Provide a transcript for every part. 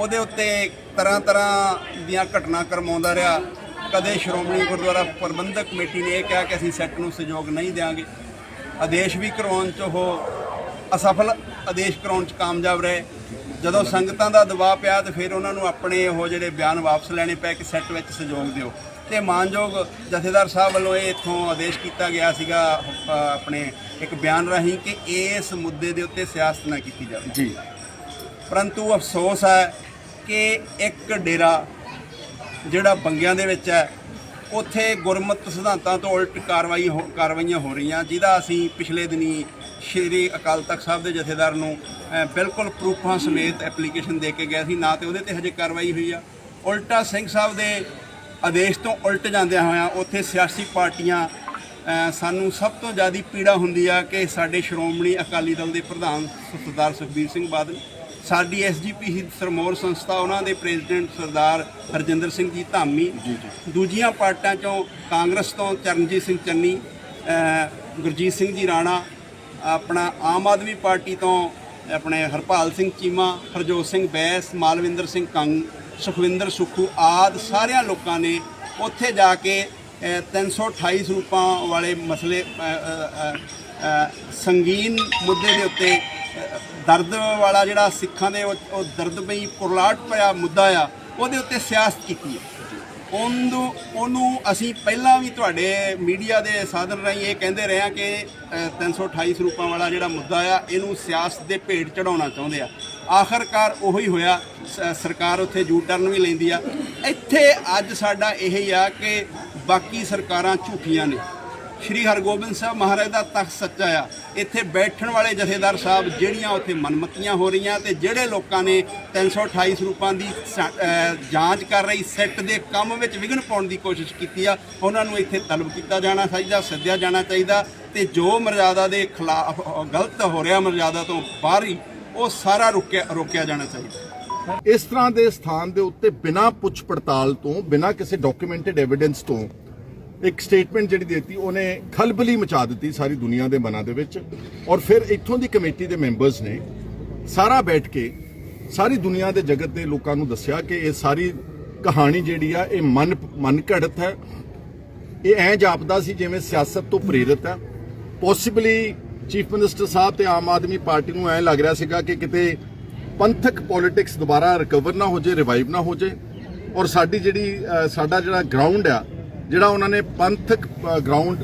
ਉਹਦੇ ਉੱਤੇ ਤਰ੍ਹਾਂ ਤਰ੍ਹਾਂ ਦੀਆਂ ਘਟਨਾ ਕਰਮਾਉਂਦਾ ਰਿਹਾ। ਕਦੇ ਸ਼੍ਰੋਮਣੀ ਗੁਰਦੁਆਰਾ ਪ੍ਰਬੰਧਕ ਕਮੇਟੀ ਨੇ ਇਹ ਕਿਹਾ ਕਿ ਅਸੀਂ ਸੈੱਟ ਨੂੰ ਸਹਿਯੋਗ ਨਹੀਂ ਦੇਵਾਂਗੇ ਆਦੇਸ਼ ਵੀ ਕਰਵਾਉਣ 'ਚ ਉਹ ਅਸਫਲ ਆਦੇਸ਼ ਕਰਾਉਣ 'ਚ ਕਾਮਯਾਬ ਰਹੇ। ਜਦੋਂ ਸੰਗਤਾਂ ਦਾ ਦਬਾਅ ਪਿਆ ਤੇ ਫਿਰ ਉਹਨਾਂ ਨੂੰ ਆਪਣੇ ਉਹ ਜਿਹੜੇ ਬਿਆਨ ਵਾਪਸ ਲੈਣੇ ਪਏ ਕਿ ਸੈੱਟ ਵਿੱਚ ਸਹਿਯੋਗ ਦਿਓ। ਤੇ ਮਾਨਯੋਗ ਜਥੇਦਾਰ ਸਾਹਿਬ ਵੱਲੋਂ ਇਹ ਇੱਥੋਂ ਆਦੇਸ਼ ਕੀਤਾ ਗਿਆ ਸੀਗਾ ਆਪਣੇ ਇੱਕ ਬਿਆਨ ਰਾਹੀਂ ਕਿ ਇਸ ਮੁੱਦੇ ਦੇ ਉੱਤੇ ਸਿਆਸਤ ਨਾ ਕੀਤੀ ਜਾਵੇ। ਜੀ। ਪਰੰਤੂ ਅਫਸੋਸ ਹੈ ਕਿ ਇੱਕ ਡੇਰਾ ਜਿਹੜਾ ਬੰਗਿਆਂ ਦੇ ਵਿੱਚ ਹੈ, ਉੱਥੇ ਗੁਰਮਤ ਸਿਧਾਂਤਾਂ ਤੋਂ ਉਲਟ ਕਾਰਵਾਈ ਹੋ- ਕਾਰਵਾਈਆਂ ਹੋ ਰਹੀਆਂ, ਜਿਹਦਾ ਅਸੀਂ ਪਿਛਲੇ ਦਿਨੀ ਸ਼੍ਰੀ ਅਕਾਲ ਤਖਤ ਸਾਹਿਬ ਦੇ ਜਥੇਦਾਰ ਨੂੰ ਬਿਲਕੁਲ ਪ੍ਰੂਫਾਂ ਸਮੇਤ ਐਪਲੀਕੇਸ਼ਨ ਦੇ ਕੇ ਗਿਆ ਸੀ, ਨਾ ਤੇ ਉਹਦੇ ਤੇ ਹਜੇ ਕਾਰਵਾਈ ਹੋਈ ਆ। ਉਲਟਾ ਸਿੰਘ ਸਾਹਿਬ ਦੇ ਆਦੇਸ਼ ਤੋਂ ਉਲਟ ਜਾਂਦਿਆਂ ਹੋਇਆਂ ਉੱਥੇ ਸਿਆਸੀ ਪਾਰਟੀਆਂ ਸਾਨੂੰ ਸਭ ਤੋਂ ਜ਼ਿਆਦਾ ਪੀੜਾ ਹੁੰਦੀ ਆ ਕਿ ਸਾਡੇ ਸ਼੍ਰੋਮਣੀ ਅਕਾਲੀ ਦਲ ਦੇ ਪ੍ਰਧਾਨ ਸਰਦਾਰ ਸੁਖਬੀਰ ਸਿੰਘ ਬਾਦਲ ਸਾਡੀ ਐਸਜੀਪੀ ਸਰਮੋਰ ਸੰਸਥਾ ਉਹਨਾਂ ਦੇ ਪ੍ਰੈਜ਼ੀਡੈਂਟ ਸਰਦਾਰ ਹਰਜਿੰਦਰ ਸਿੰਘ ਜੀ ਧਾਮੀ ਦੂਜੀਆਂ ਪਾਰਟੀਆਂ ਚੋਂ ਕਾਂਗਰਸ ਤੋਂ ਚਰਨਜੀਤ ਸਿੰਘ ਚੰਨੀ ਗੁਰਜੀਤ ਸਿੰਘ ਜੀ ਰਾਣਾ ਆਪਣਾ ਆਮ ਆਦਮੀ ਪਾਰਟੀ ਤੋਂ ਆਪਣੇ ਹਰਪਾਲ ਸਿੰਘ ਚੀਮਾ ਹਰਜੋਤ ਸਿੰਘ ਬੈਸ ਮਾਲਵਿੰਦਰ ਸਿੰਘ ਕੰਗ ਸੁਖਵਿੰਦਰ ਸੁਖੂ ਆਦ ਸਾਰਿਆਂ ਲੋਕਾਂ ਨੇ ਉੱਥੇ ਜਾ ਕੇ ਅ, 328 ਸਰੂਪਾਂ ਵਾਲੇ ਮਸਲੇ ਸੰਗੀਨ ਮੁੱਦੇ ਦੇ ਉੱਤੇ ਦਰਦ ਵਾਲਾ ਜਿਹੜਾ ਸਿੱਖਾਂ ਦੇ ਉਹ ਉਹ ਦਰਦਮਈ ਕੁਰਲਾਟ ਪਿਆ ਮੁੱਦਾ ਆ ਉਹਦੇ ਉੱਤੇ ਸਿਆਸਤ ਕੀਤੀ ਹੈ। ਉਹਨੂੰ ਉਹਨੂੰ ਅਸੀਂ ਪਹਿਲਾਂ ਵੀ ਤੁਹਾਡੇ ਮੀਡੀਆ ਦੇ ਸਾਧਨ ਰਾਹੀਂ ਇਹ ਕਹਿੰਦੇ ਰਹੇ ਹਾਂ ਕਿ ਅ, 328 ਸਰੂਪਾਂ ਵਾਲਾ ਜਿਹੜਾ ਮੁੱਦਾ ਆ ਇਹਨੂੰ ਸਿਆਸਤ ਦੇ ਭੇਟ ਚੜਾਉਣਾ ਚਾਹੁੰਦੇ ਆ। ਆਖਰਕਾਰ ਉਹੀ ਹੋਇਆ ਸਰਕਾਰ ਉੱਥੇ ਜੂ ਟਰਨ ਵੀ ਲੈਂਦੀ ਆ। ਇੱਥੇ ਅੱਜ ਸਾਡਾ ਇਹ ਹੀ ਆ ਕਿ ਬਾਕੀ ਸਰਕਾਰਾਂ ਝੂਠੀਆਂ ਨੇ। ਸ਼੍ਰੀ ਹਰਗੋਬਿੰਦ ਸਾਹਿਬ ਮਹਾਰਾਜ ਦਾ ਤਖਤ ਸੱਚਾ ਆ। ਇੱਥੇ ਬੈਠਣ ਵਾਲੇ ਜਥੇਦਾਰ ਸਾਹਿਬ ਜਿਹੜੀਆਂ ਉੱਥੇ ਮਨਮਤੀਆਂ ਹੋ ਰਹੀਆਂ ਤੇ ਜਿਹੜੇ ਲੋਕਾਂ ਨੇ 328 ਸਰੂਪਾਂ ਦੀ ਜਾਂਚ ਕਰ ਰਹੀ, ਸੈੱਟ ਦੇ ਕੰਮ ਵਿੱਚ ਵਿਘਨ ਪਾਉਣ ਦੀ ਕੋਸ਼ਿਸ਼ ਕੀਤੀ ਆ, ਉਹਨਾਂ ਨੂੰ ਇੱਥੇ ਤਲਬ ਕੀਤਾ ਜਾਣਾ ਚਾਹੀਦਾ, ਸੱਦਿਆ ਜਾਣਾ ਚਾਹੀਦਾ ਤੇ ਜੋ ਮਰਜ਼ਾਦਾ ਦੇ ਖਿਲਾਫ ਗਲਤ ਹੋ ਰਿਹਾ ਮਰਜ਼ਾਦਾ ਤੋਂ ਬਾਹਰ ਹੀ ਉਹ ਸਾਰਾ ਰੁਕਿਆ ਰੋਕਿਆ ਜਾਣਾ ਚਾਹੀਦਾ। ਇਸ ਤਰ੍ਹਾਂ ਦੇ ਸਥਾਨ ਦੇ ਉੱਤੇ ਬਿਨਾਂ ਪੁੱਛ ਪੜਤਾਲ ਤੋਂ, ਬਿਨਾਂ ਕਿਸੇ ਡਾਕੂਮੈਂਟਡ ਐਵੀਡੈਂਸ ਤੋਂ ਇੱਕ ਸਟੇਟਮੈਂਟ ਜਿਹੜੀ ਦਿੱਤੀ, ਉਹਨੇ ਖਲਬਲੀ ਮਚਾ ਦਿੱਤੀ ਸਾਰੀ ਦੁਨੀਆ ਦੇ ਮਨਾਂ ਦੇ ਵਿੱਚ। ਔਰ ਫਿਰ ਇੱਥੋਂ ਦੀ ਕਮੇਟੀ ਦੇ ਮੈਂਬਰਸ ਨੇ ਸਾਰਾ ਬੈਠ ਕੇ ਸਾਰੀ ਦੁਨੀਆ ਦੇ ਜਗਤ ਦੇ ਲੋਕਾਂ ਨੂੰ ਦੱਸਿਆ ਕਿ ਇਹ ਸਾਰੀ ਕਹਾਣੀ ਜਿਹੜੀ ਆ, ਇਹ ਮਨ ਮਨ ਘੜਤ ਹੈ। ਇਹ ਐਂ ਜਾਪਦਾ ਸੀ ਜਿਵੇਂ ਸਿਆਸਤ ਤੋਂ ਪ੍ਰੇਰਿਤ ਹੈ। ਪੋਸੀਬਲੀ ਚੀਫ ਮਿਨਿਸਟਰ ਸਾਹਿਬ ਤੇ ਆਮ ਆਦਮੀ ਪਾਰਟੀ ਨੂੰ ਐਂ ਲੱਗ ਰਿਹਾ ਸੀਗਾ ਕਿ ਕਿਤੇ ਪੰਥਕ ਪੋਲਿਟਿਕਸ ਦੁਬਾਰਾ ਰਿਕਵਰ ਨਾ ਹੋ ਜੇ ਰਿਵਾਈਵ ਨਾ ਹੋ ਜੇ ਔਰ ਸਾਡੀ ਜਿਹੜੀ ਸਾਡਾ ਜਿਹੜਾ ਗਰਾਊਂਡ ਆ ਜਿਹੜਾ ਉਹਨਾਂ ਨੇ ਪੰਥਕ ਗਰਾਊਂਡ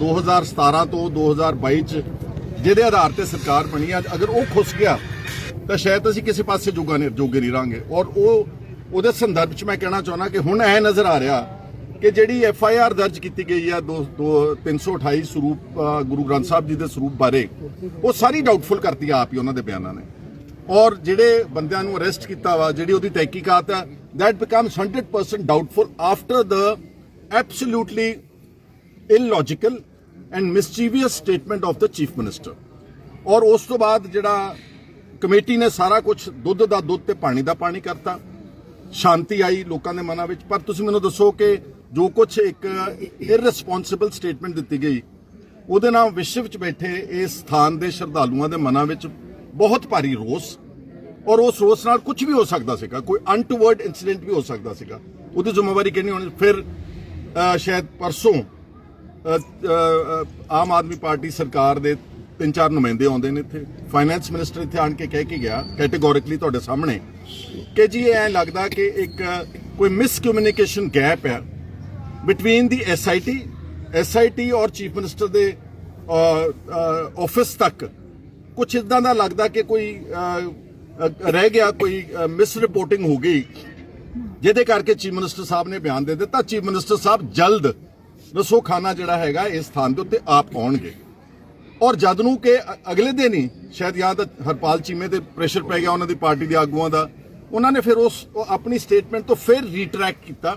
2017 ਤੋਂ 2022 ਚ ਜਿਹਦੇ ਆਧਾਰ ਤੇ ਸਰਕਾਰ ਬਣੀ ਅੱਜ ਅਗਰ ਉਹ ਖੁੱਸ ਗਿਆ, ਤਾਂ ਸ਼ਾਇਦ ਅਸੀਂ ਕਿਸੇ ਪਾਸੇ ਜੋਗਾ ਨਹੀਂ, ਜੋਗੇ ਨਹੀਂ ਰਾਂਗੇ ਔਰ ਉਹ, ਉਹਦੇ ਸੰਦਰਭ ਚ ਮੈਂ ਕਹਿਣਾ ਚਾਹੁੰਦਾ ਕਿ ਹੁਣ ਐ ਨਜ਼ਰ ਆ ਰਿਹਾ ਕਿ ਜਿਹੜੀ ਐਫ ਆਈ ਆਰ ਦਰਜ ਕੀਤੀ ਗਈ ਆ, ਦੋ- ਦੋ- 328 ਸਰੂਪ ਗੁਰੂ ਗ੍ਰੰਥ ਸਾਹਿਬ ਜੀ ਦੇ ਸਰੂਪ ਬਾਰੇ, ਉਹ ਸਾਰੀ ਡਾਊਟਫੁਲ ਕਰਤੀ ਆਪ ਹੀ ਉਹਨਾਂ ਦੇ ਬਿਆਨਾਂ ਨੇ। ਔਰ ਜਿਹੜੇ ਬੰਦਿਆਂ ਨੂੰ ਅਰੈਸਟ ਕੀਤਾ ਵਾ, ਜਿਹੜੀ ਉਹਦੀ ਤਹਿਕੀਕਾਤ ਆ that becomes 100% doubtful after the absolutely illogical and mischievous statement of the chief minister. ਔਰ ਉਸ ਤੋਂ ਬਾਅਦ ਜਿਹੜਾ ਕਮੇਟੀ ਨੇ ਸਾਰਾ ਕੁਝ ਦੁੱਧ ਦਾ ਦੁੱਧ ਤੇ ਪਾਣੀ ਦਾ ਪਾਣੀ ਕਰਤਾ, ਸ਼ਾਂਤੀ ਆਈ ਲੋਕਾਂ ਦੇ ਮਨਾਂ ਵਿੱਚ। ਪਰ ਤੁਸੀਂ ਮੈਨੂੰ ਦੱਸੋ ਕਿ ਜੋ ਕੁਝ ਇੱਕ ਇਰਰਿਸਪੌਂਸਿਬਲ ਸਟੇਟਮੈਂਟ ਦਿੱਤੀ ਗਈ, ਉਹਦੇ ਨਾਲ ਵਿਸ਼ਵ ਵਿੱਚ ਬੈਠੇ ਇਸ ਸਥਾਨ ਦੇ ਸ਼ਰਧਾਲੂਆਂ ਦੇ ਮਨਾਂ ਵਿੱਚ ਬਹੁਤ ਭਾਰੀ ਰੋਸ। ਔਰ ਉਸ ਰੋਸ ਨਾਲ ਕੁਝ ਵੀ ਹੋ ਸਕਦਾ ਸੀਗਾ, ਕੋਈ ਅਨਟੂਵਰਡ ਇਨਸੀਡੈਂਟ ਵੀ ਹੋ ਸਕਦਾ ਸੀਗਾ। ਉਹਦੀ ਜ਼ਿੰਮੇਵਾਰੀ ਕਿਹਨੀ ਹੋਣੀ? ਫਿਰ ਸ਼ਾਇਦ ਪਰਸੋਂ ਆਮ ਆਦਮੀ ਪਾਰਟੀ ਸਰਕਾਰ ਦੇ ਤਿੰਨ ਚਾਰ ਨੁਮਾਇੰਦੇ ਆਉਂਦੇ ਨੇ ਇੱਥੇ। ਫਾਈਨੈਂਸ ਮਿਨਿਸਟਰ ਇੱਥੇ ਆਣ ਕੇ ਕਹਿ ਕੇ ਗਿਆ ਕੈਟੇਗੋਰਿਕਲੀ ਤੁਹਾਡੇ ਸਾਹਮਣੇ, ਕਿ ਜੀ ਇਹ ਐਂ ਲੱਗਦਾ ਕਿ ਇੱਕ ਕੋਈ ਮਿਸਕਮਿਊਨੀਕੇਸ਼ਨ ਗੈਪ ਹੈ ਬਿਟਵੀਨ ਦੀ ਐਸਆਈਟੀ ਐਸਆਈਟੀ ਔਰ ਚੀਫ ਮਿਨਿਸਟਰ ਦੇ ਆਫਿਸ ਤੱਕ। ਕੁਝ ਇਦਾਂ ਦਾ ਲੱਗਦਾ ਕਿ ਕੋਈ ਰਹਿ ਗਿਆ, ਕੋਈ ਮਿਸ ਰਿਪੋਰਟਿੰਗ ਹੋ ਗਈ। ਜਿਹਦੇ ਕਰਕੇ ਚੀਫ ਮਿਨਿਸਟਰ ਸਾਹਿਬ ਨੇ ਬਿਆਨ ਦੇ ਦਿੱਤਾ। ਚੀਫ ਮਿਨਿਸਟਰ ਸਾਹਿਬ ਜਲਦ ਰਸੋਖਾਨਾ ਜਿਹੜਾ ਹੈਗਾ ਇਸ ਸਥਾਨ ਦੇ ਉੱਤੇ ਆਪ ਆਉਣਗੇ। ਔਰ ਜਦ ਨੂੰ ਕਿ ਅਗਲੇ ਦਿਨ ਹੀ ਸ਼ਾਇਦ ਜਾਂ ਤਾਂ ਹਰਪਾਲ ਚੀਮੇ ਤੇ ਪ੍ਰੈਸ਼ਰ ਪੈ ਗਿਆ ਉਹਨਾਂ ਦੀ ਪਾਰਟੀ ਦੇ ਆਗੂਆਂ ਦਾ। ਉਹਨਾਂ ਨੇ ਫਿਰ ਉਸ, ਉਹ ਆਪਣੀ ਸਟੇਟਮੈਂਟ ਤੋਂ ਫਿਰ ਰੀਟਰੈਕ ਕੀਤਾ।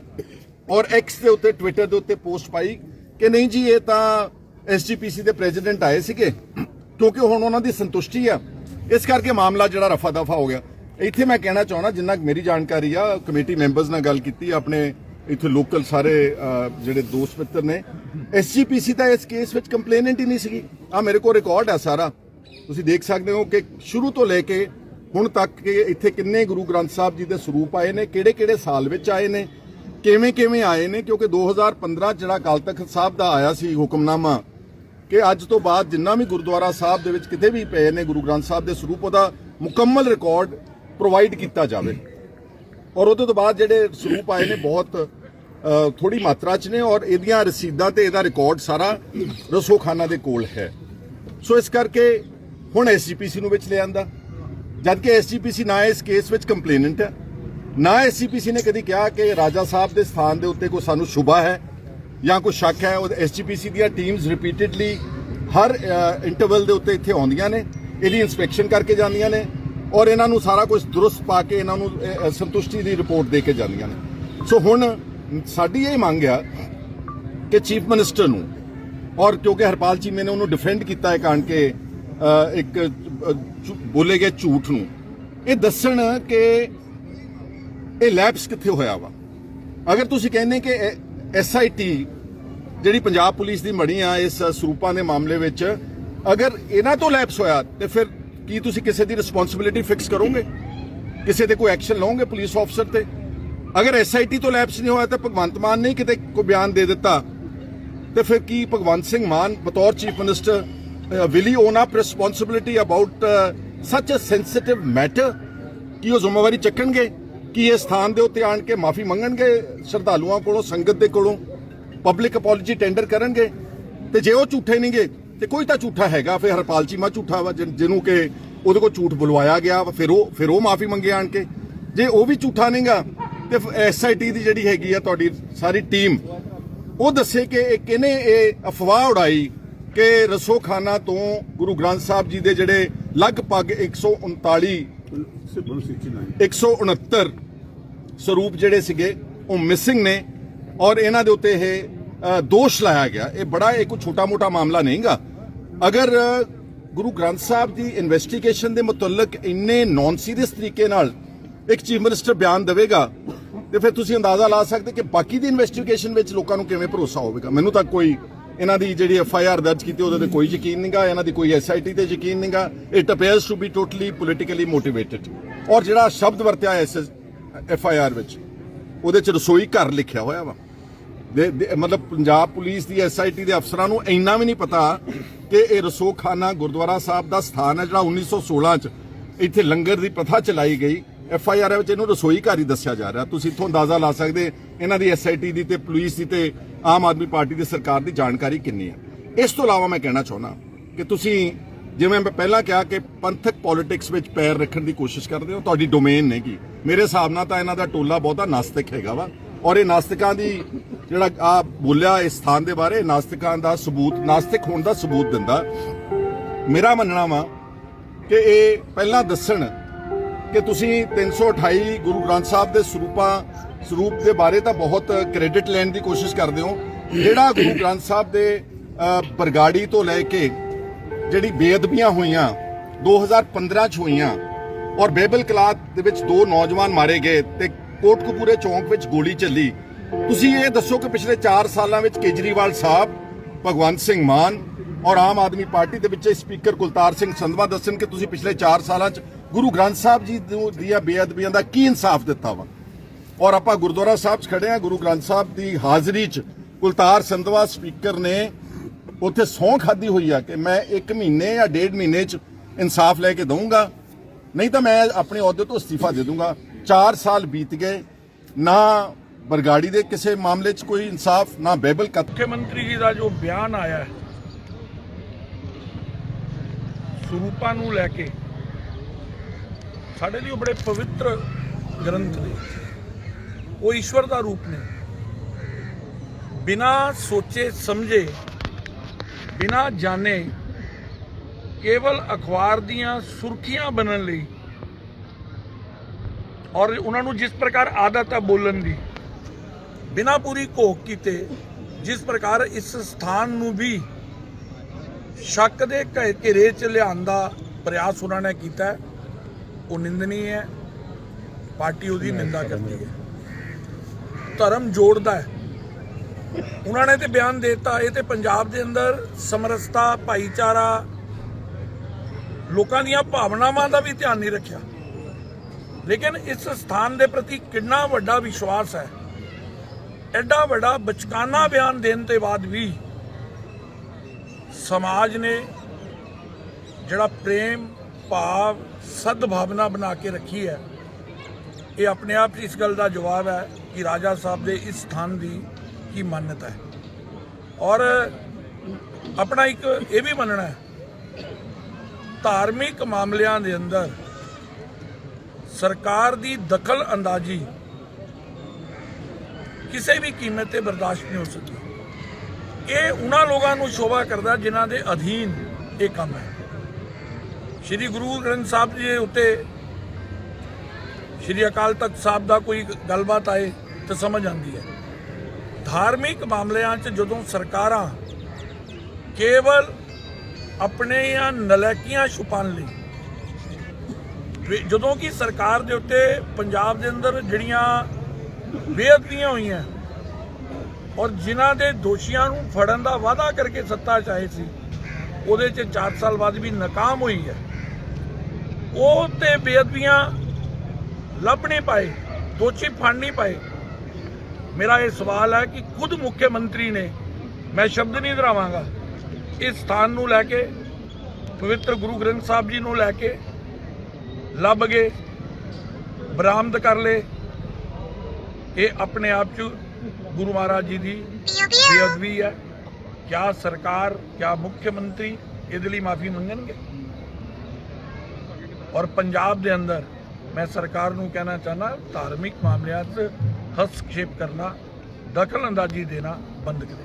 ਔਰ ਐਕਸ ਦੇ ਉੱਤੇ ਟਵਿੱਟਰ ਦੇ ਉੱਤੇ ਪੋਸਟ ਪਾਈ ਕਿ ਨਹੀਂ ਜੀ, ਇਹ ਤਾਂ ਐਸਜੀਪੀਸੀ ਦੇ ਪ੍ਰੈਜ਼ੀਡੈਂਟ ਆਏ ਸੀਗੇ। ਕਿਉਂਕਿ ਹੁਣ ਉਹਨਾਂ ਦੀ ਸੰਤੁਸ਼ਟੀ ਆ। ਇਸ ਕਰਕੇ ਮਾਮਲਾ ਜਿਹੜਾ ਰਫਾ ਦਫਾ ਹੋ ਗਿਆ। ਇੱਥੇ ਮੈਂ ਕਹਿਣਾ ਚਾਹਣਾ ਜਿੰਨਾ ਮੇਰੀ ਜਾਣਕਾਰੀ ਆ, ਕਮੇਟੀ ਮੈਂਬਰਸ ਨਾਲ ਗੱਲ ਕੀਤੀ, ਆਪਣੇ ਇੱਥੇ ਲੋਕਲ ਸਾਰੇ ਜਿਹੜੇ ਦੋਸਤ ਮਿੱਤਰ ਨੇ। ਐਸਜੀਪੀਸੀ ਤਾਂ ਇਸ ਕੇਸ ਵਿੱਚ ਕੰਪਲੇਨੈਂਟ ਹੀ ਨਹੀਂ ਸੀਗੀ। ਆ ਮੇਰੇ ਕੋਲ ਰਿਕਾਰਡ ਹੈ ਸਾਰਾ। ਤੁਸੀਂ ਦੇਖ ਸਕਦੇ ਹੋ ਕਿ ਸ਼ੁਰੂ ਤੋਂ ਲੈ ਕੇ ਹੁਣ ਤੱਕ ਕਿ ਇੱਥੇ ਕਿੰਨੇ ਗੁਰੂ ਗ੍ਰੰਥ ਸਾਹਿਬ ਜੀ ਦੇ ਸਰੂਪ ਆਏ ਨੇ ਕਿਹੜੇ ਕਿਹੜੇ ਸਾਲ ਵਿੱਚ ਆਏ ਨੇ ਕਿਵੇਂ ਕਿਵੇਂ ਆਏ ਨੇ, ਕਿਉਂਕਿ 2015 'ਚ ਜਿਹੜਾ ਅਕਾਲ ਤਖਤ ਸਾਹਿਬ ਦਾ ਆਇਆ ਸੀ ਹੁਕਮਨਾਮਾ, ਕਿ ਅੱਜ ਤੋਂ ਬਾਅਦ ਜਿੰਨਾ ਵੀ ਗੁਰਦੁਆਰਾ ਸਾਹਿਬ ਦੇ ਵਿੱਚ ਕਿਤੇ ਵੀ ਪਏ ਨੇ, ਗੁਰੂ ਗ੍ਰੰਥ ਸਾਹਿਬ ਦੇ ਸਰੂਪ, ਉਹਦਾ ਮੁਕੰਮਲ ਰਿਕਾਰਡ ਪ੍ਰੋਵਾਈਡ ਕੀਤਾ ਜਾਵੇ। ਔਰ ਉਹਦੇ ਤੋਂ ਬਾਅਦ ਜਿਹੜੇ ਸਰੂਪ ਆਏ ਨੇ ਬਹੁਤ ਅ, ਥੋੜੀ ਮਾਤਰਾ 'ਚ ਨੇ ਔਰ ਇਹਦੀਆਂ ਰਸੀਦਾਂ ਤੇ ਇਹਦਾ ਰਿਕਾਰਡ ਸਾਰਾ ਰਸੋਖਾਨਾ ਦੇ ਕੋਲ ਹੈ। ਸੋ ਇਸ ਕਰਕੇ ਹੁਣ ਐਸਜੀਪੀਸੀ ਨੂੰ ਵਿੱਚ ਲਿਆਂਦਾ ਜਦ ਕਿ ਐਸਜੀਪੀਸੀ ਨਾ ਇਸ ਕੇਸ ਵਿੱਚ ਕੰਪਲੇਨੈਂਟ ਹੈ ਨਾ ਐਸਜੀਪੀਸੀ ਨੇ ਕਦੀ ਕਿਹਾ ਕਿ ਰਾਜਾ ਸਾਹਿਬ ਦੇ ਸਥਾਨ ਦੇ ਉੱਤੇ ਕੋਈ ਸਾਨੂੰ ਸ਼ੁਭਾ ਹੈ ਜਾਂ ਕੋਈ ਸ਼ੱਕ ਹੈ ਉਹ ਐਸਜੀਪੀਸੀ ਦੀਆਂ ਟੀਮਸ ਰਿਪੀਟਿਡਲੀ ਹਰ ਇੰਟਰਵਲ ਦੇ ਉੱਤੇ ਇੱਥੇ ਆਉਂਦੀਆਂ ਨੇ ਇਹਦੀ ਇਨਸਪੈਕਸ਼ਨ ਕਰਕੇ ਜਾਂਦੀਆਂ ਨੇ। ਔਰ ਇਹਨਾਂ ਨੂੰ ਸਾਰਾ ਕੁਝ ਦਰੁਸਤ ਪਾ ਕੇ ਇਹਨਾਂ ਨੂੰ ਅ, ਸੰਤੁਸ਼ਟੀ ਦੀ ਰਿਪੋਰਟ ਦੇ ਕੇ ਜਾਂਦੀਆਂ ਨੇ। ਸੋ ਹੁਣ ਸਾਡੀ ਇਹ ਮੰਗ ਆ ਕਿ ਚੀਫ ਮਿਨਿਸਟਰ ਨੂੰ ਔਰ ਕਿਉਂਕਿ ਹਰਪਾਲ ਚੀਮੇ ਨੇ ਉਹਨੂੰ ਡਿਫੈਂਡ ਕੀਤਾ ਹੈ ਕਾਣ ਕੇ ਅ, ਇੱਕ ਅ, ਝੂ- ਬੋਲੇ ਗਏ ਝੂਠ ਨੂੰ ਇਹ ਦੱਸਣ ਕਿ ਇਹ ਲੈਪਸ ਕਿੱਥੇ ਹੋਇਆ ਵਾ? ਅਗਰ ਤੁਸੀਂ ਕਹਿੰਦੇ ਕਿ ਐਸਆਈਟੀ ਜਿਹੜੀ ਪੰਜਾਬ ਪੁਲਿਸ ਦੀ ਮੜੀ ਆ ਇਸ ਸਰੂਪਾਂ ਦੇ ਮਾਮਲੇ ਵਿੱਚ ਅਗਰ ਇਹਨਾਂ ਤੋਂ ਲੈਪਸ ਹੋਇਆ ਤੇ ਫਿਰ ਕੀ ਤੁਸੀਂ ਕਿਸੇ ਦੀ ਰਿਸਪੌਂਸਿਬਿਲਿਟੀ ਫਿਕਸ ਕਰੋਗੇ? ਕਿਸੇ ਤੇ ਕੋਈ ਐਕਸ਼ਨ ਲਓਗੇ ਪੁਲਿਸ ਆਫਸਰ ਤੇ? ਅਗਰ ਐਸਆਈਟੀ ਤੋਂ ਲੈਪਸ ਨਹੀਂ ਹੋਇਆ ਤਾਂ ਭਗਵੰਤ ਮਾਨ ਨੇ ਕਿਤੇ ਕੋਈ ਬਿਆਨ ਦੇ ਦਿੱਤਾ। ਤੇ ਫਿਰ ਕੀ ਭਗਵੰਤ ਸਿੰਘ ਮਾਨ, ਬਤੌਰ chief minister will he own up responsibility about such a sensitive matter ਕੀ ਉਹ ਜ਼ਿੰਮੇਵਾਰੀ ਚੱਕਣਗੇ? ਕੀ ਇਹ ਸਥਾਨ ਦੇ ਉੱਤੇ ਆਣ ਕੇ ਮਾਫੀ ਮੰਗਣਗੇ ਸ਼ਰਧਾਲੂਆਂ ਕੋਲੋਂ, ਸੰਗਤ ਦੇ ਕੋਲੋਂ? ਪਬਲਿਕ ਅਪੋਲੋਜੀ ਟੈਂਡਰ ਕਰਨਗੇ? ਤੇ ਜੇ ਉਹ ਝੂਠੇ ਨਹੀਂਗੇ ਤੇ ਕੋਈ ਤਾਂ ਝੂਠਾ ਹੈਗਾ ਫਿਰ ਹਰਪਾਲ ਚੀਮਾ ਝੂਠਾ ਵਾ ਜਿਨ- ਜਿਹਨੂੰ ਕਿ ਉਹਦੇ ਕੋਲ ਝੂਠ ਬੁਲਵਾਇਆ ਗਿਆ ਵਾ, ਫਿਰ ਉਹ ਫਿਰ ਉਹ ਮਾਫੀ ਮੰਗੇ ਆਣ ਕੇ। ਜੇ ਉਹ ਵੀ ਝੂਠਾ ਨਹੀਂਗਾ ਤੇ ਐਸਆਈਟੀ ਦੀ ਜਿਹੜੀ ਹੈਗੀ ਆ ਤੁਹਾਡੀ ਸਾਰੀ ਟੀਮ ਉਹ ਦੱਸੇ ਕਿ ਇਹ ਕਿਹਨੇ ਇਹ ਅਫਵਾਹ ਉਡਾਈ ਕਿ ਰਸੋਖਾਨਾ ਤੋਂ ਗੁਰੂ ਗ੍ਰੰਥ ਸਾਹਿਬ ਜੀ ਦੇ ਜਿਹੜੇ ਲਗਭਗ 139 169 ਸਰੂਪ ਜਿਹੜੇ ਸੀਗੇ ਉਹ ਮਿਸਿੰਗ ਨੇ ਔਰ ਇਹਨਾਂ ਦੇ ਉੱਤੇ ਇਹ ਅ, ਦੋਸ਼ ਲਾਇਆ ਗਿਆ। ਇਹ ਬੜਾ ਇਹ ਕੋਈ ਛੋਟਾ-ਮੋਟਾ ਮਾਮਲਾ ਨਹੀਂਗਾ। ਅਗਰ ਗੁਰੂ ਗ੍ਰੰਥ ਸਾਹਿਬ ਦੀ ਇਨਵੈਸਟੀਗੇਸ਼ਨ ਦੇ ਮੁਤਲਕ ਇੰਨੇ ਨੌਨ ਸੀਰੀਅਸ ਤਰੀਕੇ ਨਾਲ ਇੱਕ ਚੀਫ ਮਿਨਿਸਟਰ ਬਿਆਨ ਦੇਵੇਗਾ, ਤੇ ਫਿਰ ਤੁਸੀਂ ਅੰਦਾਜ਼ਾ ਲਾ ਸਕਦੇ ਕਿ ਬਾਕੀ ਦੀ ਇਨਵੈਸਟੀਗੇਸ਼ਨ ਵਿੱਚ ਲੋਕਾਂ ਨੂੰ ਕਿਵੇਂ ਭਰੋਸਾ ਹੋਵੇਗਾ? ਮੈਨੂੰ ਤਾਂ ਕੋਈ ਇਹਨਾਂ ਦੀ ਜਿਹੜੀ ਐਫ ਆਈ ਆਰ ਦਰਜ ਕੀਤੀ, ਉਹਦੇ ਤੇ ਕੋਈ ਯਕੀਨ ਨਹੀਂਗਾ ਇਹਨਾਂ ਦੀ ਕੋਈ ਐਸ ਆਈ ਟੀ ਤੇ ਯਕੀਨ ਨਹੀਂਗਾ it appears to be totally politically motivated ਔਰ ਜਿਹੜਾ ਸ਼ਬਦ ਵਰਤਿਆ ਐਸ ਐਫ ਆਈ ਆਰ ਵਿੱਚ, ਉਹਦੇ ਚ ਰਸੋਈ ਘਰ ਲਿਖਿਆ ਹੋਇਆ ਵਾ। ਮਤਲਬ ਪੰਜਾਬ ਪੁਲਿਸ ਦੀ ਐਸਆਈਟੀ ਦੇ ਅਫਸਰਾਂ ਨੂੰ ਇੰਨਾ ਵੀ ਨਹੀਂ ਪਤਾ ਕਿ ਇਹ ਰਸੋਖਾਨਾ ਗੁਰਦੁਆਰਾ ਸਾਹਿਬ ਦਾ ਸਥਾਨ ਹੈ, ਜਿਹੜਾ 1916 ਚ ਇੱਥੇ ਲੰਗਰ ਦੀ ਪ੍ਰਥਾ ਚਲਾਈ ਗਈ। ਐਫ ਆਈ ਆਰ ਵਿੱਚ ਇਹਨੂੰ ਰਸੋਈ ਘਰ ਹੀ ਦੱਸਿਆ ਜਾ ਰਿਹਾ। ਤੁਸੀਂ ਇੱਥੋਂ ਅੰਦਾਜ਼ਾ ਲਾ ਸਕਦੇ, ਇਹਨਾਂ ਦੀ ਐਸਆਈਟੀ ਦੀ ਤੇ ਪੁਲਿਸ ਦੀ ਤੇ ਆਮ ਆਦਮੀ ਪਾਰਟੀ ਦੀ ਸਰਕਾਰ ਦੀ ਜਾਣਕਾਰੀ ਕਿੰਨੀ ਹੈ। ਇਸ ਤੋਂ ਇਲਾਵਾ ਮੈਂ ਕਹਿਣਾ ਚਾਹੁੰਦਾ ਕਿ ਤੁਸੀਂ, ਜਿਵੇਂ ਮੈਂ ਪਹਿਲਾਂ ਕਿਹਾ ਕਿ ਪੰਥਕ ਪੋਲਿਟਿਕਸ ਵਿੱਚ ਪੈਰ ਰੱਖਣ ਦੀ ਕੋਸ਼ਿਸ਼ ਕਰਦੇ ਹੋ, ਤੁਹਾਡੀ ਡੋਮੇਨ ਨਹੀਂਗੀ ਮੇਰੇ ਹਿਸਾਬ ਨਾਲ ਤਾਂ ਇਹਨਾਂ ਦਾ ਟੋਲਾ ਬਹੁਤਾ ਨਾਸਤਿਕ ਹੈਗਾ ਵਾ। ਔਰ ਇਹ ਨਾਸਤਿਕਾਂ ਦੀ ਜਿਹੜਾ ਆ ਬੋਲਿਆ ਇਸ ਸਥਾਨ ਦੇ ਬਾਰੇ, ਨਾਸਤਿਕਾਂ ਦਾ ਸਬੂਤ, ਨਾਸਤਿਕ ਹੋਣ ਦਾ ਸਬੂਤ ਦਿੰਦਾ। ਮੇਰਾ ਮੰਨਣਾ ਵਾ ਕਿ ਇਹ ਪਹਿਲਾਂ ਦੱਸਣ ਕਿ ਤੁਸੀਂ 328 ਗੁਰੂ ਗ੍ਰੰਥ ਸਾਹਿਬ ਦੇ ਸਰੂਪਾਂ, ਸਰੂਪ ਦੇ ਬਾਰੇ ਤਾਂ ਬਹੁਤ ਕ੍ਰੈਡਿਟ ਲੈਣ ਦੀ ਕੋਸ਼ਿਸ਼ ਕਰਦੇ ਹੋ। ਜਿਹੜਾ ਗੁਰੂ ਗ੍ਰੰਥ ਸਾਹਿਬ ਦੇ ਬਰਗਾੜੀ ਤੋਂ ਲੈ ਕੇ ਜਿਹੜੀ ਬੇਅਦਬੀਆਂ ਹੋਈਆਂ 2015 ਚ ਹੋਈਆਂ, ਔਰ ਬੇਬਲ ਕਲਾਤ ਦੇ ਵਿੱਚ ਦੋ ਨੌਜਵਾਨ ਮਾਰੇ ਗਏ ਤੇ ਕੋਟਕਪੂਰੇ ਚੌਂਕ ਵਿੱਚ ਗੋਲੀ ਚੱਲੀ। ਤੁਸੀਂ ਇਹ ਦੱਸੋ ਕਿ ਪਿਛਲੇ 4 ਸਾਲਾਂ ਵਿੱਚ ਕੇਜਰੀਵਾਲ ਸਾਹਿਬ, ਭਗਵੰਤ ਸਿੰਘ ਮਾਨ ਔਰ ਆਮ ਆਦਮੀ ਪਾਰਟੀ ਦੇ ਵਿੱਚ ਸਪੀਕਰ ਕੁਲਤਾਰ ਸਿੰਘ ਸੰਧਵਾ ਦੱਸਣ ਕਿ ਤੁਸੀਂ ਪਿਛਲੇ 4 ਸਾਲਾਂ 'ਚ ਗੁਰੂ ਗ੍ਰੰਥ ਸਾਹਿਬ ਜੀ ਦੀਆਂ ਬੇਅਦਬੀਆਂ ਦਾ ਕੀ ਇਨਸਾਫ ਦਿੱਤਾ ਵਾ? ਔਰ ਆਪਾਂ ਗੁਰਦੁਆਰਾ ਸਾਹਿਬ 'ਚ ਖੜੇ ਆ, ਗੁਰੂ ਗ੍ਰੰਥ ਸਾਹਿਬ ਦੀ ਹਾਜ਼ਰੀ 'ਚ ਕੁਲਤਾਰ ਸੰਧਵਾ ਸਪੀਕਰ ਨੇ ਉੱਥੇ ਸਹੁੰ ਖਾਦੀ ਹੋਈ ਆ ਕਿ ਮੈਂ 1 ਮਹੀਨੇ ਜਾਂ ਡੇਢ ਮਹੀਨੇ 'ਚ ਇਨਸਾਫ ਲੈ ਕੇ ਦਊਂਗਾ। ਨਹੀਂ ਤਾਂ ਮੈਂ ਆਪਣੇ ਅਹੁਦੇ ਤੋਂ ਅਸਤੀਫਾ ਦੇ ਦੂੰਗਾ 4 ਸਾਲ ਬੀਤ ਗਏ, ਨਾ ਬਰਗਾੜੀ ਦੇ ਕਿਸੇ ਮਾਮਲੇ 'ਚ ਕੋਈ ਇਨਸਾਫ, ਨਾ ਬੇਬਲ ਕਤ ਮੁੱਖਮੰਤਰੀ ਜੀ ਦਾ ਜੋ ਬਿਆਨ ਆਇਆ ਹੈ, ਸਰੂਪਾਂ ਨੂੰ ਲੈ ਕੇ, ਸਾਡੇ ਲਈ ਉਹ ਬੜੇ ਪਵਿੱਤਰ ਗ੍ਰੰਥ ਨੇ। ਉਹ ਈਸ਼ਵਰ ਦਾ ਰੂਪ ਨੇ। ਬਿਨਾ ਸੋਚੇ ਸਮਝੇ, ਬਿਨਾ ਜਾਣੇ, ਕੇਵਲ ਅਖਬਾਰ ਦੀਆਂ ਸੁਰਖੀਆਂ ਬਣਨ ਲਈ ਔਰ ਉਹਨਾਂ ਨੂੰ ਜਿਸ ਪ੍ਰਕਾਰ ਆਦਤ ਹੈ ਬੋਲਣ ਦੀ। ਬਿਨਾ ਪੂਰੀ ਘੋਖ ਕੀਤੇ ਜਿਸ ਪ੍ਰਕਾਰ ਇਸ ਸਥਾਨ ਨੂੰ ਵੀ ਸ਼ੱਕ ਦੇ ਘੇਰੇ ਚ ਲਿਆਉਣ ਦਾ ਪ੍ਰਯਾਸ ਉਹਨਾਂ ਨੇ ਕੀਤਾ ਉਹ ਨਿੰਦਨੀ ਹੈ ਪਾਰਟੀ ਉਹਦੀ ਨਿੰਦਾ ਕਰਦੀ ਹੈ। ਧਰਮ ਜੋੜਦਾ ਹੈ। ਉਹਨਾਂ ਨੇ ਤੇ ਬਿਆਨ ਦਿੱਤਾ ਇਹ ਤੇ ਪੰਜਾਬ ਦੇ ਅੰਦਰ ਸਮਰਸਤਾ ਭਾਈਚਾਰਾ ਲੋਕਾਂ ਦੀਆਂ ਭਾਵਨਾਵਾਂ ਦਾ ਵੀ ਧਿਆਨ ਨਹੀਂ ਰੱਖਿਆ। ਲੇਕਿਨ ਇਸ ਸਥਾਨ ਦੇ ਪ੍ਰਤੀ ਕਿੰਨਾ ਵੱਡਾ ਵਿਸ਼ਵਾਸ ਹੈ। ਐਡਾ ਵੱਡਾ ਬਚਕਾਨਾ ਬਿਆਨ ਦੇਣ ਤੋਂ ਬਾਅਦ ਵੀ ਸਮਾਜ ਨੇ ਜਿਹੜਾ ਪ੍ਰੇਮ, ਭਾਵ, ਸਦਭਾਵਨਾ ਬਣਾ ਕੇ ਰੱਖੀ ਹੈ, ਇਹ ਆਪਣੇ ਆਪ 'ਚ ਇਸ ਗੱਲ ਦਾ ਜਵਾਬ ਹੈ ਕਿ ਰਾਜਾ ਸਾਹਿਬ ਦੇ ਇਸ ਸਥਾਨ ਦੀ ਕੀ ਮਾਨਤਾ ਹੈ। ਔਰ ਆਪਣਾ ਇੱਕ ਇਹ ਵੀ ਮੰਨਣਾ ਹੈ, ਧਾਰਮਿਕ ਮਾਮਲਿਆਂ ਦੇ ਅੰਦਰ ਸਰਕਾਰ ਦੀ ਦਖਲ ਅੰਦਾਜ਼ੀ ਕਿਸੇ ਵੀ ਕੀਮਤ ਤੇ ਬਰਦਾਸ਼ਤ ਨਹੀਂ ਹੋ ਸਕਦੀ। ਇਹ ਉਹਨਾਂ ਲੋਕਾਂ ਨੂੰ ਸ਼ੋਭਾ ਕਰਦਾ ਜਿਨ੍ਹਾਂ ਦੇ ਅਧੀਨ ਇਹ ਕੰਮ ਹੈ। ਸ਼੍ਰੀ ਗੁਰੂ ਗ੍ਰੰਥ ਸਾਹਿਬ ਜੀ ਦੇ ਉੱਤੇ ਸ਼੍ਰੀ ਅਕਾਲ ਤਖਤ ਸਾਹਿਬ ਦਾ ਕੋਈ ਗੱਲਬਾਤ ਆਏ ਤਾਂ ਸਮਝ ਆਉਂਦੀ ਹੈ। ਧਾਰਮਿਕ ਮਾਮਲਿਆਂ 'ਚ ਜਦੋਂ ਸਰਕਾਰਾਂ ਕੇਵਲ ਆਪਣੀਆਂ ਨਲੈਕੀਆਂ ਛੁਪਾਉਣ ਲਈ ਜਦੋਂ ਕਿ ਸਰਕਾਰ ਦੇ ਉੱਤੇ ਪੰਜਾਬ ਦੇ ਅੰਦਰ ਜਿਹੜੀਆਂ ਬੇਅਦਬੀਆਂ ਹੋਈਆਂ ਔਰ ਜਿਨ੍ਹਾਂ ਦੇ ਦੋਸ਼ੀਆਂ ਨੂੰ ਫੜਨ ਦਾ ਵਾਅਦਾ ਕਰਕੇ ਸੱਤਾ ਚਾਹੇ ਸੀ, ਉਹਦੇ 'ਚ 4 ਸਾਲ ਬਾਅਦ ਵੀ ਨਾਕਾਮ ਹੋਈ ਹੈ। ਉਹ ਤੇ ਬੇਅਦਬੀਆਂ ਲੱਭ ਨਹੀਂ ਪਾਏ, ਦੋਸ਼ੀ ਫੜ ਨਹੀਂ ਪਾਏ। ਮੇਰਾ ਇਹ ਸਵਾਲ ਹੈ ਕਿ ਖੁਦ ਮੁੱਖ ਮੰਤਰੀ ਨੇ, ਮੈਂ ਸ਼ਬਦ ਨਹੀਂ ਦੁਹਰਾਵਾਂਗਾ ਇਸ ਸਥਾਨ ਨੂੰ ਲੈ ਕੇ, ਪਵਿੱਤਰ ਗੁਰੂ ਗ੍ਰੰਥ ਸਾਹਿਬ ਜੀ ਨੂੰ ਲੈ ਕੇ ਲੱਭ ਗਏ, ਬਰਾਮਦ ਕਰ ਲਏ। ਇਹ ਆਪਣੇ ਆਪ ਚ ਗੁਰੂ ਮਹਾਰਾਜ ਜੀ ਦੀ ਬੇਅਦਬੀ ਹੈ। ਕਿਆ ਸਰਕਾਰ, ਕਿਆ ਮੁੱਖ ਮੰਤਰੀ ਇਹਦੇ ਲਈ ਮਾਫੀ ਮੰਗਣਗੇ? ਔਰ ਪੰਜਾਬ ਦੇ ਅੰਦਰ ਮੈਂ ਸਰਕਾਰ ਨੂੰ ਕਹਿਣਾ ਚਾਹਨਾ ਧਾਰਮਿਕ ਮਾਮਲਿਆਂ 'ਚ ਹਸਤਖੇਪ ਕਰਨਾ, ਦਖਲ ਅੰਦਾਜ਼ੀ ਦੇਣਾ ਬੰਦ ਕਰੇ